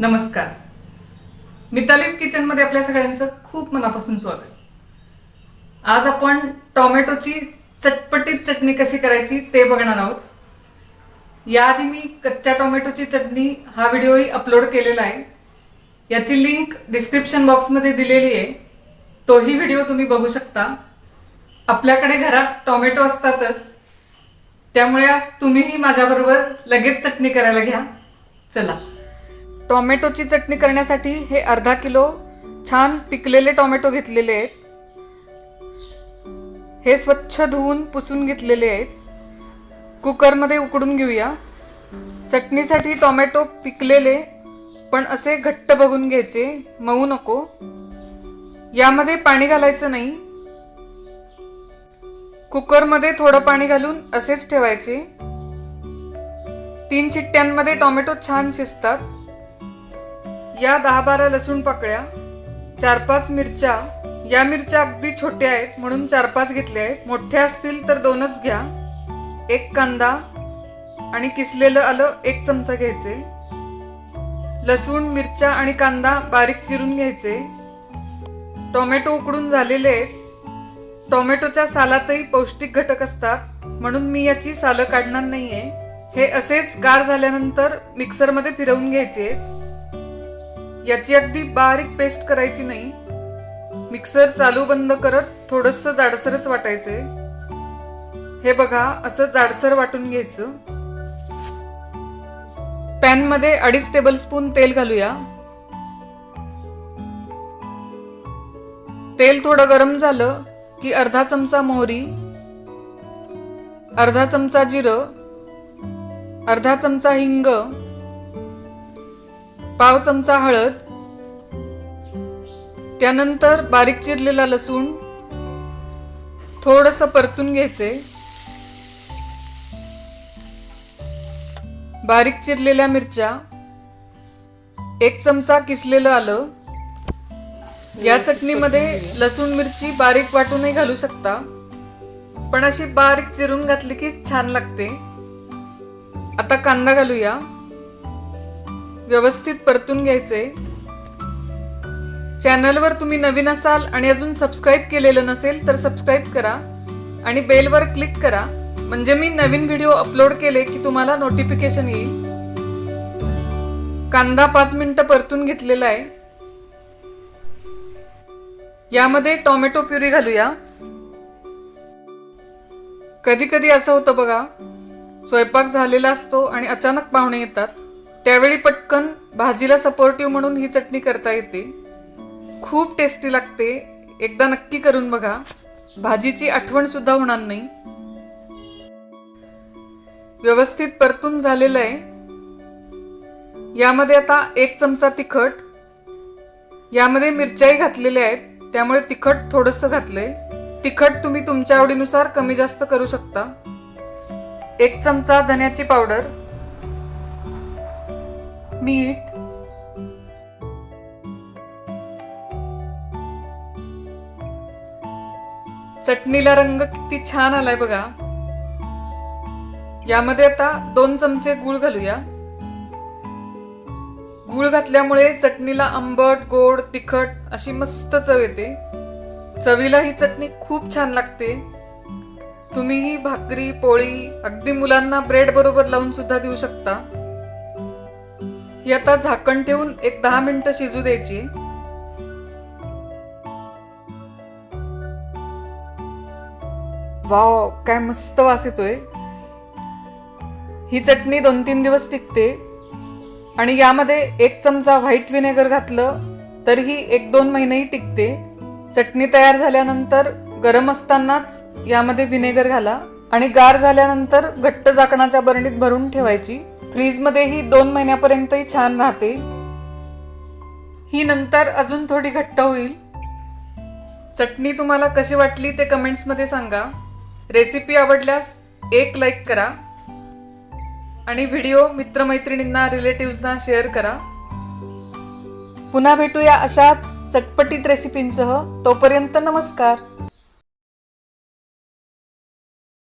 नमस्कार. मितालीज किचनमध्ये आपल्या सगळ्यांचं खूप मनापासून स्वागत. आज आपण टोमॅटोची चटपटीत चटणी कशी करायची ते बघणार आहोत. याआधी मी कच्च्या टोमॅटोची चटणी हा व्हिडिओही अपलोड केलेला आहे. याची लिंक डिस्क्रिप्शन बॉक्समध्ये दिलेली आहे. तोही व्हिडिओ तुम्ही बघू शकता. आपल्याकडे घरात टोमॅटो असतातच. त्यामुळे आज तुम्हीही माझ्याबरोबर लगेच चटणी करायला घ्या. चला. टोमॅटोची चटणी करण्यासाठी हे अर्धा किलो छान पिकलेले टोमॅटो घेतलेले आहेत. हे स्वच्छ धुवून पुसून घेतलेले आहेत. कुकरमध्ये उकडून घेऊया. चटणीसाठी टोमॅटो पिकलेले पण असे घट्ट बघून घ्यायचे मऊ नको. यामध्ये पाणी घालायचं नाही. कुकरमध्ये थोडं पाणी घालून असेच ठेवायचे. तीन शिट्ट्यांमध्ये टोमॅटो छान शिजतात. या दहा बारा लसूण पाकळ्या चार पाच मिरच्या या मिरच्या अगदी छोट्या आहेत म्हणून चार पाच घेतल्या आहेत. मोठ्या असतील तर दोनच घ्या. एक कांदा आणि किसलेलं आलं एक चमचा घ्यायचे. लसूण मिरच्या आणि कांदा बारीक चिरून घ्यायचे. टोमॅटो उकडून झालेले आहेत. टोमॅटोच्या सालातही पौष्टिक घटक असतात म्हणून मी याची सालं काढणार नाही आहे हे असेच गार झाल्यानंतर मिक्सरमध्ये फिरवून घ्यायचे. याची अगदी बारीक पेस्ट करायची नाही. मिक्सर चालू बंद करत थोडस जाडसरच वाटायचे हे बघा असं जाडसर वाटून घ्यायचं. पॅनमध्ये अडीच टेबल स्पून तेल घालूया. तेल थोडं गरम झालं की अर्धा चमचा मोहरी अर्धा चमचा जिरं अर्धा चमचा हिंग पाव चमचा हळद त्यानंतर बारीक चिरलेला लसूण थोडस परतून घ्यायचे. बारीक चिरलेल्या मिरच्या एक चमचा किसलेलं आलं. या चटणीमध्ये लसूण मिरची बारीक वाटूनही घालू शकता. पण अशी बारीक चिरून घातली की छान लागते. आता कांदा घालूया. व्यवस्थित परतून घ्यायचे. चॅनलवर तुम्ही नवीन असाल आणि अजून सबस्क्राईब केलेलं नसेल तर सबस्क्राईब करा आणि बेलवर क्लिक करा. म्हणजे मी नवीन व्हिडिओ अपलोड केले की तुम्हाला नोटिफिकेशन येईल. कांदा पाच मिनटं परतून घेतलेला आहे. यामध्ये टोमॅटो प्युरी घालूया. कधी कधी असं होतं बघा स्वयंपाक झालेला असतो आणि अचानक पाहुणे येतात. त्यावेळी पटकन भाजीला सपोर्टिव्ह म्हणून ही चटणी करता येते. खूप टेस्टी लागते. एकदा नक्की करून बघा. भाजीची आठवण सुद्धा होणार नाही. व्यवस्थित परतून झालेलं आहे. यामध्ये आता एक चमचा तिखट. यामध्ये मिरच्याही घातलेल्या आहेत. त्यामुळे तिखट थोडंसं घातलंय. तिखट तुम्ही तुमच्या आवडीनुसार कमी जास्त करू शकता. एक चमचा धन्याची पावडर. मीठ चटणीला रंग किती छान आलाय बघा. यामध्ये आता दोन चमचे गूळ घालूया. गूळ घातल्यामुळे चटणीला आंबट गोड तिखट अशी मस्त चव येते. चवीला ही चटणी खूप छान लागते. तुम्ही ही भाकरी पोळी अगदी मुलांना ब्रेड बरोबर लावून सुद्धा देऊ शकता. ही आता झाकण ठेवून एक दहा मिनिटं शिजू द्यायची. वाव काय मस्त वास येतोय. ही चटणी दोन तीन दिवस टिकते. आणि यामध्ये एक चमचा व्हाईट विनेगर घातलं तरीही एक दोन महिनेही टिकते. चटणी तयार झाल्यानंतर गरम असतानाच यामध्ये विनेगर घाला आणि गार झाल्यानंतर घट्ट झाकणाच्या बरणीत भरून ठेवायची. फ्रीजमध्ये ही दोन महिन्यापर्यंतही छान राहते. ही नंतर अजून थोडी घट्ट होईल. चटणी तुम्हाला कशी वाटली ते कमेंट्समध्ये सांगा. रेसिपी आवडल्यास एक लाईक करा. आणि व्हिडिओ मित्रमैत्रिणींना रिलेटिव्हजना शेअर करा. पुन्हा भेटूया अशाच चटपटीत रेसिपींसह. तोपर्यंत नमस्कार.